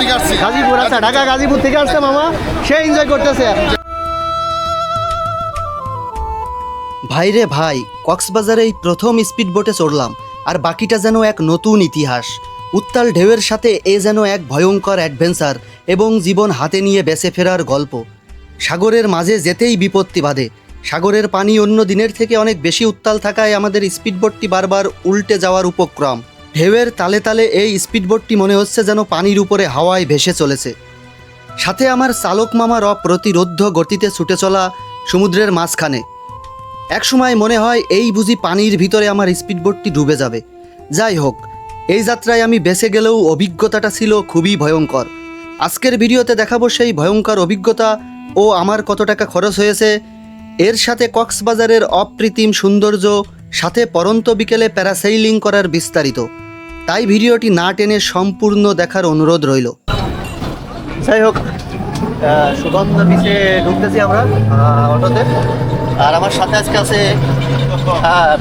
থেকে আসছি। গাজীপুর আচ্ছা ঢাকা গাজীপুর থেকে আসছে মামা। সে এনজয় করতেছে। ভাইরে ভাই কক্সবাজারে এই প্রথম স্পিড বোটে চড়লাম আর বাকিটা যেন এক নতুন ইতিহাস। উত্তাল ঢেউয়ের সাথে এ যেন এক ভয়ঙ্কর অ্যাডভেঞ্চার এবং জীবন হাতে নিয়ে বেঁচে ফেরার গল্প। সাগরের মাঝে যেতেই বিপত্তি বাঁধে। সাগরের পানি অন্য দিনের থেকে অনেক বেশি উত্তাল থাকায় আমাদের স্পিডবোটটি বারবার উল্টে যাওয়ার উপক্রম। ঢেউয়ের তালে তালে এই স্পিডবোটটি মনে হচ্ছে যেন পানির উপরে হাওয়ায় ভেসে চলেছে। সাথে আমার চালক মামার অপ্রতিরোধ্য গতিতে ছুটে চলা সমুদ্রের মাঝখানে। একসময় মনে হয় এই বুঝি পানির ভিতরে আমার স্পিডবোটটি ডুবে যাবে। যাই হোক, এই যাত্রায় আমি বেঁচে গেলেও অভিজ্ঞতাটা ছিল খুবই ভয়ঙ্কর। আজকের ভিডিওতে দেখাবো সেই ভয়ঙ্কর অভিজ্ঞতা ও আমার কত টাকা খরচ হয়েছে। এর সাথে কক্সবাজারের অপ্রীতিম সৌন্দর্য সাথে পরন্ত বিকেলে প্যারাসেইলিং করার বিস্তারিত। তাই ভিডিওটি না টেনে সম্পূর্ণ দেখার অনুরোধ রইল। যাই হোক সুগন্ধ বিচে ঢুকতেছি আমরা অটোতে। আর আমার সাথে আজকে আছে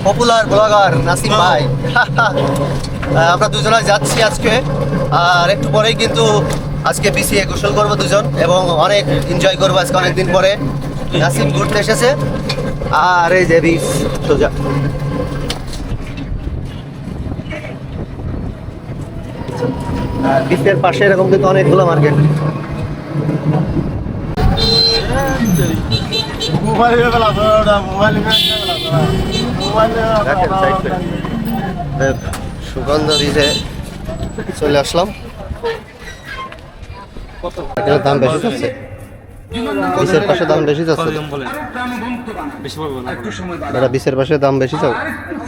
পপুলার ব্লগার নাসিম ভাই। আমরা দুজনে যাচ্ছি আজকে। আর একটু পরেই কিন্তু আজকে বিসিএ গোসল করব দুজন এবং অনেক এনজয় করব আজকে অনেকদিন পরে। নাসিম ঘুরতে এসেছে আর এই যে সোজা। বিচের পাশে এরকম কিন্তু অনেকগুলো মার্কেট সুগন্ধ দিতে চলে আসলাম। দাম বেশি বিচের পাশে দাম বেশি যাচ্ছে। এটা বিচের পাশে দাম বেশি চাও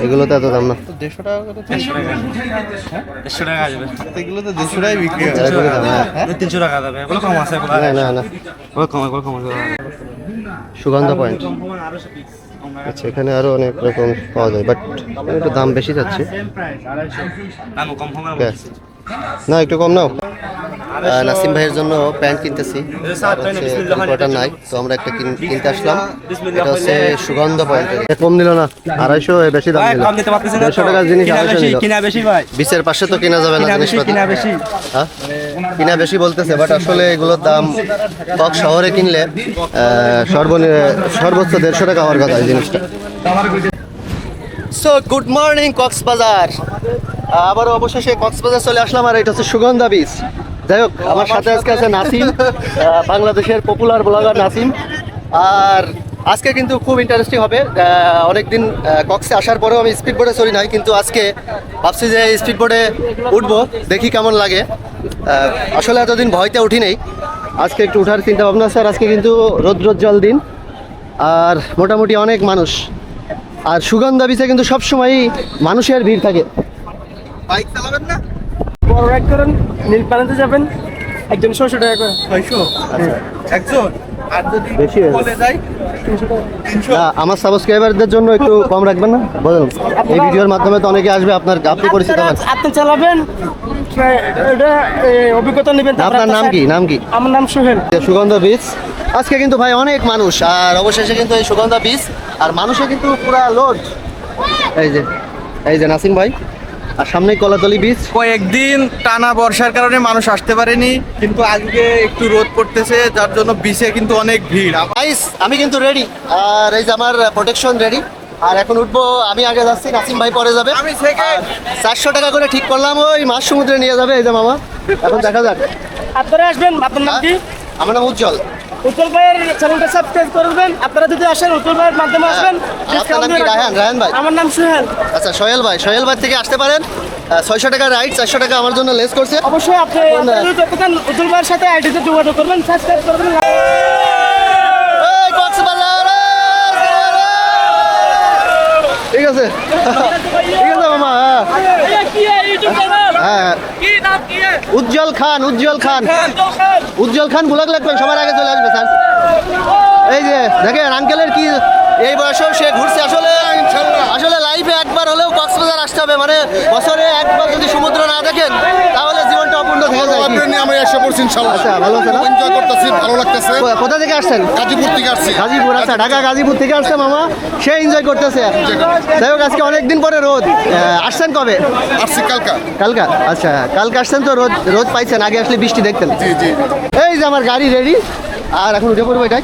এগুলো তো এত দাম না। দেড়শো টাকা করে দেড়শো টাকা। আসবে। এগুলো তো দেড়শো টাকায় বিক্রি হয়। তিনশো টাকা যাবে এগুলো কম আছে না না না। এগুলো কম এগুলো কম আছে। সুগন্ধ পয়েন্ট আচ্ছা এখানে আরও অনেক রকম পাওয়া যায় বাট একটু দাম বেশি যাচ্ছে। দাম কম। না একটু কম নাও। নাসিম ভাইয়ের জন্য প্যান্ট কিনতেছি। কটা নাই তো আমরা একটা কিন- কিনতে আসলাম। এটা হচ্ছে সুগন্ধ পয়েন্ট কম নিল না আড়াইশো এ বেশি দাম নিল দেড়শো টাকার জিনিস আড়াইশো বেশি নিল। কিনা বিচের পাশে তো কেনা যাবে না কিনা বেশি জিনিসপত্র কিনা বেশি। হ্যাঁ? কিনা বেশি বলতেছে বাট আসলে এগুলোর দাম কক শহরে কিনলে সর্বনি সর্বোচ্চ দেড়শো টাকা হওয়ার কথা এই জিনিসটা। So good morning Cox's Bazar. আবার অবশেষে কক্সবাজার চলে আসলাম আর এটা হচ্ছে সুগন্ধা বীজ যাই হোক, আমার সাথে আজকে আছে নাসিম বাংলাদেশের পপুলার ব্লগার নাসিম। আর আজকে কিন্তু খুব ইন্টারেস্টিং হবে। অনেক দিন কক্সে আসার পরেও আমি স্পিড বোর্ডে চলি নাই, কিন্তু আজকে ভাবছি যে স্পিড বোর্ডে উঠবো, দেখি কেমন লাগে। আসলে এতদিন ভয়তে উঠি নেই। আজকে একটু উঠার চিন্তা ভাবনা স্যার আজকে কিন্তু রোদ রোদ জল দিন। আর মোটামুটি অনেক মানুষ। আর সুগন্ধা বিচে কিন্তু সবসময়ই মানুষের ভিড় থাকে। বাইক চালাবেন না? বড় রাইড করেন নীল পানিতে যাবেন একজন ছয়শো টাকা করে। ছয়শো? একজন? আর যদি বেশি হয়ে বলে যায় তিনশো না, আমার সাবস্ক্রাইবারদের জন্য একটু কম রাখবেন না? বলুন এই ভিডিওর মাধ্যমে তো অনেকে আসবে আপনার আপনি পরিচিত হবেন। আপনি চালাবেন? এটা অভিজ্ঞতা নেবেন আপনার নাম কি? নাম কি? আমার নাম সোহেল। সুগন্ধ বীজ। আজকে কিন্তু ভাই অনেক মানুষ আর অবশেষে কিন্তু এই সুগন্ধা বীজ আর মানুষে কিন্তু পুরা লোড। এই যে এই যে নাসিম ভাই আর সামনেই কলাতলি বীজ। কয়েকদিন টানা বর্ষার কারণে মানুষ আসতে পারেনি কিন্তু আজকে একটু রোদ পড়তেছে যার জন্য বিচে কিন্তু অনেক ভিড়। আমি কিন্তু রেডি আর এই যে আমার প্রোটেকশন রেডি আর এখন উঠবো আমি আগে যাচ্ছি নাসিম ভাই পরে যাবে। আমি। চারশো টাকা করে ঠিক করলাম ওই মাছ সমুদ্রে নিয়ে যাবে এই যে মামা। এখন দেখা যাক। আপনারা আসবেন আপনার নাম কি? আমার নাম উজ্জ্বল। উত্তল ভাইয়ের চ্যানেলটা সাবস্ক্রাইব করবেন। আপনারা যদি আসেন উত্তল ভাইয়ের মাধ্যমে আসবেন নাম কি? রায়হান, রায়হান ভাই? আমার নাম সোহেল। আচ্ছা সোহেল ভাই সোহেল ভাই থেকে আসতে পারেন। ছয়শো টাকা রাইড চারশো টাকা আমার জন্য লেস করছে। অবশ্যই আপনি উত্তল ভাইয়ের সাথে আইডিতে যোগাযোগ করবেন সাবস্ক্রাইব করবেন। ঠিক আছে। ঠিক আছে, মামা হ্যাঁ। হ্যাঁ। উজ্জ্বল খান উজ্জ্বল খান। উজ্জ্বল খান বুলাক লাগবে, সবার আগে চলে আসবে, স্যার। এই যে, দেখেন আঙ্কেলের কি এই বয়সেও সে ঘুরছে। আসলে আসলে লাইফে একবার হলেও কক্সবাজার আসতে হবে। মানে বছরে একবার যদি সমুদ্র না দেখেন তাহলে জীবনটা অপূর্ণ থেকে যায়। কি? আপনি আমি এসে পড়ছি ইনশাল্লাহ আচ্ছা, ভালো আছে না? এনজয় করতেছি ভালো লাগতেছে। কোথা থেকে আসছেন? গাজীপুর থেকে আসছি। গাজীপুর আচ্ছা ঢাকা গাজীপুর থেকে আসছে মামা। সে এনজয় করতেছে। যাই হোক আজকে অনেকদিন পরে রোদ। আসছেন কবে? আসছি কালকা। কালকা? আচ্ছা কালকে আসছেন তো রোদ রোদ পাইছেন আগে আসলে বৃষ্টি দেখতেন। জি জি। এই যে আমার গাড়ি রেডি আর এখন উঠে পড়ব এটাই।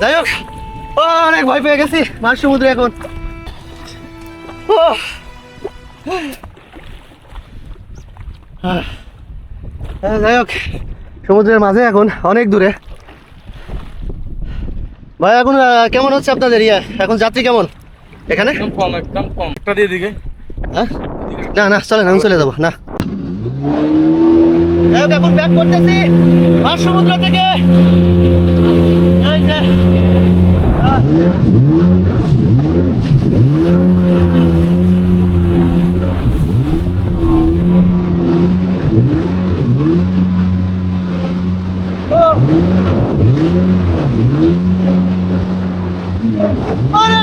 যাই হোক অনেক ভয় পেয়ে গেছি মাঝ সমুদ্রে এখন। হ্যাঁ। হ্যাঁ, যাই হোক সমুদ্রের মাঝে এখন অনেক দূরে। ভাই এখন কেমন হচ্ছে আপনাদের ইয়ে? এখন যাত্রী কেমন? এখানে? কম একদম কম। একটা দিয়ে দিকে। হ্যাঁ? না না চলেন আমি চলে যাব না। এখন ব্যাক করতেছি। মাঝ সমুদ্র থেকে। এই যে। আরে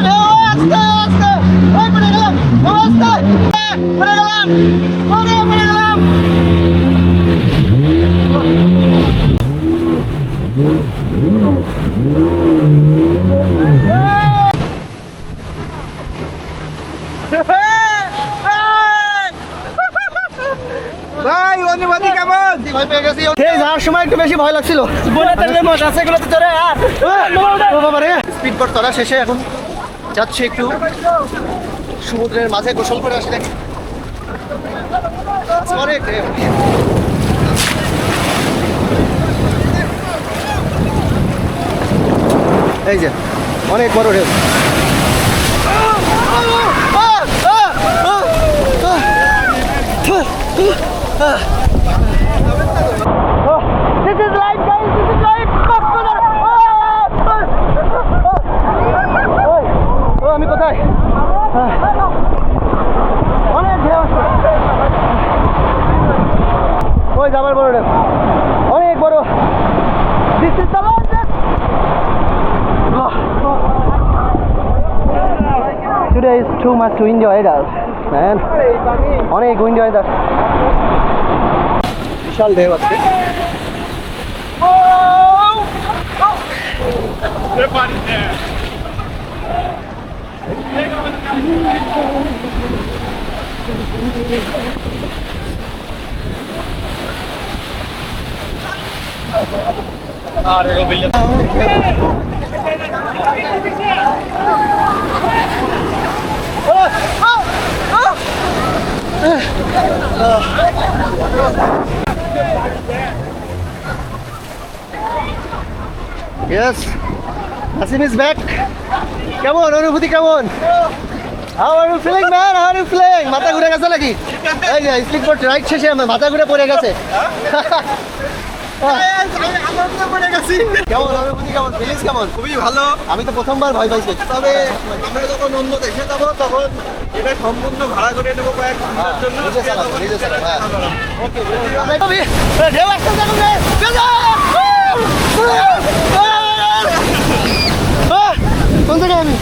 আস্তে আস্তে। ওই পড়ে গেলাম আস্তে। এ, পড়ে গেলাম। ওরে পড়ে যাওয়ার সময় একটু বেশি ভয় লাগছিল। স্পিড বোট চলা শেষে এখন যাচ্ছে একটু। সমুদ্রের মাঝে গোসল করে আসি এই যে অনেক বড় ঢেউ। Is life, guys. This is life. Cox's Bazar. ওই, ও আমি কোথায় অনেক ঢেউ আছে ওই যাবার বড় ঢেউ অনেক বড় This is the largest. Today is too much to enjoy that, man. অনেক এনজয় that. বিশাল ঢেউ আছে Yes. Asim is back. কেমন অনুভূতি কেমন How are you feeling man? How are you feeling? মাথা ঘুরে গেছে নাকি এই স্লিপ. রাইড শেষে আমার মাথা ঘুরে পড়ে গেছে কেমন অনুভূতি কেমন? ফিলিংস কেমন? খুবই ভালো। আমি তো প্রথমবার ভয় পাইছি। তবে আমরা যখন অন্য দেশে যাব তখন এটা সম্পূর্ণ ভাড়া করে নেব কয়েক ঘণ্টার জন্য। হ্যাঁ। ঢেউ! কোন থেকে আমি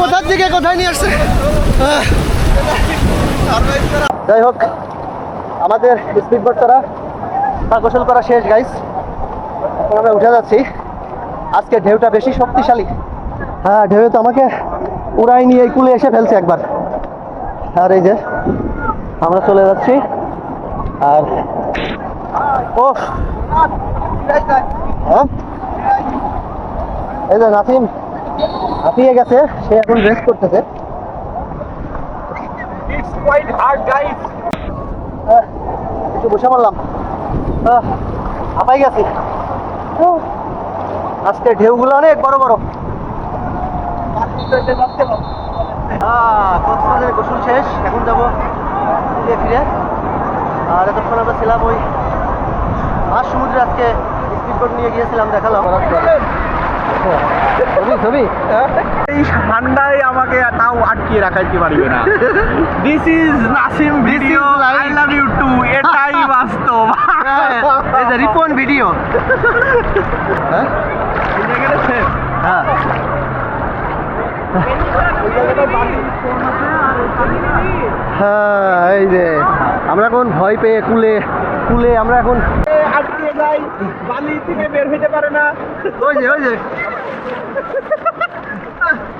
কোথার দিকে কোথায় নিয়ে আসছে? যাই হোক আমাদের স্পিড বোট করা তা গোসল করা শেষ গাইস এখন আমরা উঠে যাচ্ছি। আজকে ঢেউটা বেশি শক্তিশালী। হ্যাঁ ঢেউ তো আমাকে উড়াই নিয়ে কুলে এসে ফেলছে একবার। আর এই যে আমরা চলে যাচ্ছি। আর ও হ্যাঁ? এই যে নাসিম হাঁপিয়ে গেছে সে এখন রেস্ট করতেছে। আহ, একটু বসে পড়লাম। হাঁপাই গেছি। আজকে ঢেউগুলো অনেক বড় বড়। কক্সবাজারে গোসল শেষ, এখন যাব ফিরে ফিরে। আর এতক্ষণ আমরা ছিলাম ওই মাছ সমুদ্রে আজকে স্পিড বোট নিয়ে গিয়েছিলাম, দেখালাম। এই ঠান্ডায় আমাকে তাও আটকিয়ে রাখাইতে পারবে না this is Nasim video I love you too এটাই বাস্তব রিপন ভিডিও হ্যাঁ হ্যাঁ হ্যাঁ এই যে আমরা এখন ভয় পেয়ে কুলে কুলে আমরা এখন আটকে বালি থেকে বের হইতে পারে না। ওই যে ওই যে।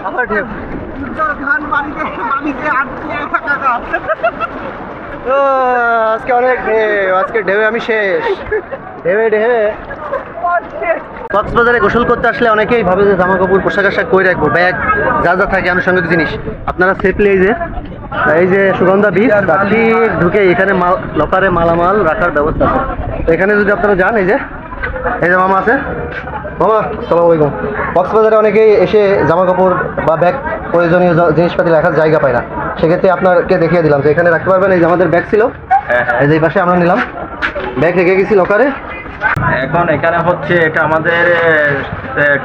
আবার ঢেউ। খান বাড়িতে বালিতে আটকে থাকা ও, আজকে অনেক ঢেউ আজকে ঢেউ আমি শেষ। ঢেউে ঢেউে কক্সবাজারে গোসল করতে আসলে অনেকেই ভাবে যে জামা কাপড় পোশাক আশাক কই রাখব। ব্যাগ যা যা থাকে আনুষঙ্গিক জিনিস। আপনারা সেফলি এই যে এই যে সুগন্ধা বীজ তার ঠিক ঢুকে এখানে মাল লকারে মালামাল রাখার ব্যবস্থা আছে। এখানে যদি আপনারা যান এই যে এই যে মামা আছে। মামা সালাম আলাইকুম। কক্সবাজারে অনেকেই এসে জামা কাপড় বা ব্যাগ প্রয়োজনীয় জিনিসপাতি রাখার জায়গা পায় না। সেক্ষেত্রে আপনাকে দেখিয়ে দিলাম যে এখানে রাখতে পারবেন এই যে আমাদের ব্যাগ ছিল। এই যে এই পাশে আমরা নিলাম। ব্যাগ রেখে গেছি লকারে এখন এখানে হচ্ছে এটা আমাদের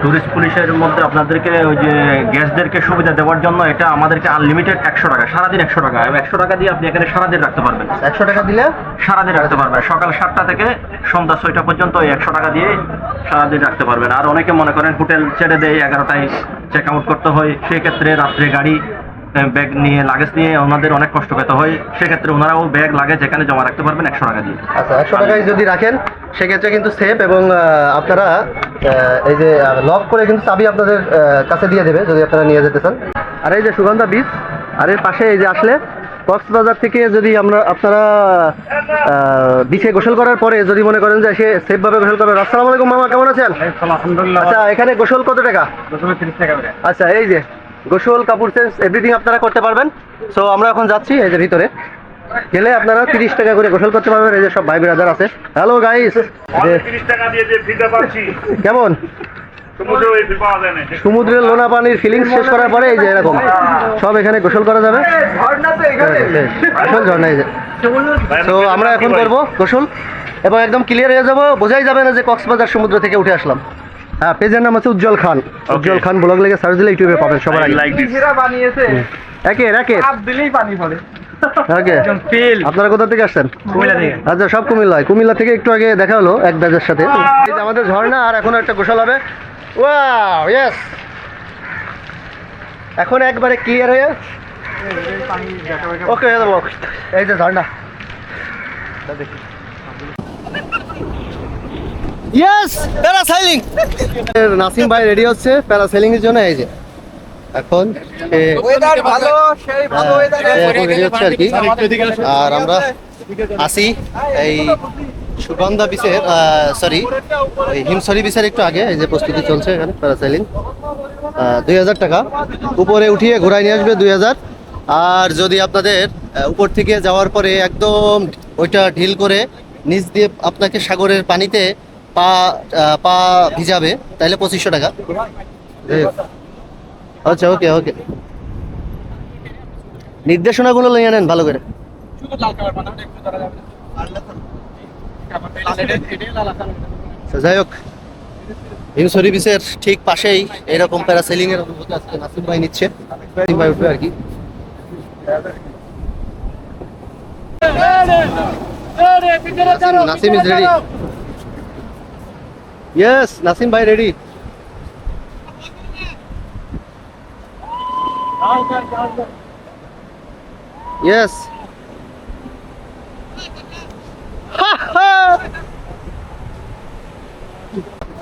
টুরিস্ট পুলিশের মধ্যে আপনাদেরকে ওই যে গেস্টদেরকে সুবিধা দেওয়ার জন্য এটা আমাদেরকে আনলিমিটেড একশো টাকা সারাদিন একশো টাকা। এবং একশো টাকা দিয়ে আপনি এখানে সারাদিন রাখতে পারবেন। একশো টাকা দিলে? সারাদিন রাখতে পারবেন। সকাল সাতটা থেকে সন্ধ্যা ছয়টা পর্যন্ত ওই একশো টাকা দিয়ে সারাদিন রাখতে পারবেন। আর অনেকে মনে করেন হোটেল ছেড়ে দেয় এগারোটায় চেক আউট করতে হয়। সেক্ষেত্রে রাত্রে গাড়ি ব্যাগ নিয়ে লাগেজ নিয়ে ওনাদের অনেক কষ্ট পেতে হয়। সেক্ষেত্রে ওনারাও ব্যাগ লাগেজ এখানে জমা রাখতে পারবেন একশো টাকা দিয়ে। আচ্ছা একশো টাকায় যদি রাখেন সেক্ষেত্রে কিন্তু সেফ এবং আপনারা এই যে লক করে কিন্তু চাবি আপনাদের কাছে দিয়ে দেবে যদি আপনারা নিয়ে যেতে চান। আর এই যে সুগন্ধা বীজ আর এর পাশে এই যে আসলে কক্সবাজার থেকে যদি আমরা আপনারা বিছে গোসল করার পরে যদি মনে করেন যে সে সেফভাবে গোসল করবেন আসসালামু আলাইকুম মামা কেমন আছেন? আচ্ছা এখানে গোসল কত টাকা? তিরিশ টাকা করে। আচ্ছা এই যে গোসল কাপড় চেঞ্জ এভরিথিং আপনারা করতে পারবেন। সো আমরা এখন যাচ্ছি এই যে ভিতরে। গেলে আপনারা তিরিশ টাকা করে গোসল করতে পারবেন। এই যে সব ভাই ব্রাদার আছে। হ্যালো গাইস কেমন? সমুদ্রের লোনা পানির ফিলিংস শেষ করার পরে এই যে এরকম। সব এখানে গোসল করা যাবে। আসল ঝর্ণা এই যে। তো আমরা এখন করব গোসল। এবং একদম ক্লিয়ার হয়ে যাব। বোঝাই যাবে না যে কক্সবাজার সমুদ্র থেকে উঠে আসলাম। হ্যাঁ পেজের নাম আছে উজ্জ্বল খান। উজ্জ্বল খান ব্লগ লেগে সার্চ দিলে ইউটিউবে পাবেন সবার আগে। লাইক দিস নিজেরা বানিয়েছে। একে একে। আপ দিলেই পানি পড়ে ওকে আপনারা কোথা থেকে আসছেন? আচ্ছা সব কুমিল্লায়। কুমিল্লা থেকে একটু আগে দেখা হলো এক ব্যাচের সাথে। এই আমাদের ঝর্ণা আর এখন একটা গোসল হবে। ওয়াও ইয়েস এখন একবারে ক্লিয়ার হয়ে ওকে এই যে ঝর্ণা। ইয়েস প্যারাসাইলিং নাসিম ভাই রেডি হচ্ছে প্যারাসাইলিং এর জন্য এই যে। এখন ওয়েদার ভালো সেই ভালো হ্যাঁ, ready হচ্ছে আর কি। আর আমরা আসি এই সুগন্ধা বিচের সরি ওই হিমসরি বিচের একটু আগে এই যে প্রস্তুতি চলছে এখানে প্যারাসাইলিং দুই হাজার টাকা। উপরে উঠিয়ে ঘোরায় নিয়ে আসবে দুই হাজার। আর যদি আপনাদের উপর থেকে যাওয়ার পরে একদম ওইটা ঢিল করে নিচ দিয়ে আপনাকে সাগরের পানিতে পা পা ভিজাবে তাহলে পঁচিশশো টাকা। আচ্ছা ওকে ওকে। নির্দেশনাগুলো নিয়ে নেন ভালো করে। আচ্ছা, যাই হোক। হিমসরি বিচের ঠিক পাশেই এরকম প্যারাসেলিং এর নাসিম ভাই নিচ্ছে। নাসিম ভাই উঠবে আর কি। Nasim is ready yes Nasim ভাই রেডি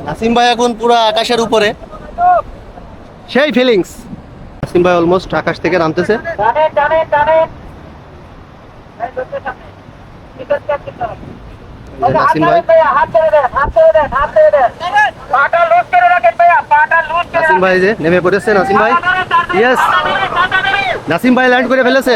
নাসিম ভাই এখন পুরো আকাশের উপরে। সেই ফিলিংস নাসিম ভাই অলমোস্ট আকাশ থেকে নামতেছে। নাসিম ভাই। নাসিম ভাই যে নেমে পড়েছে নাসিম ভাই। ইয়েস নাসিম ভাই ল্যান্ড করে ফেলেছে।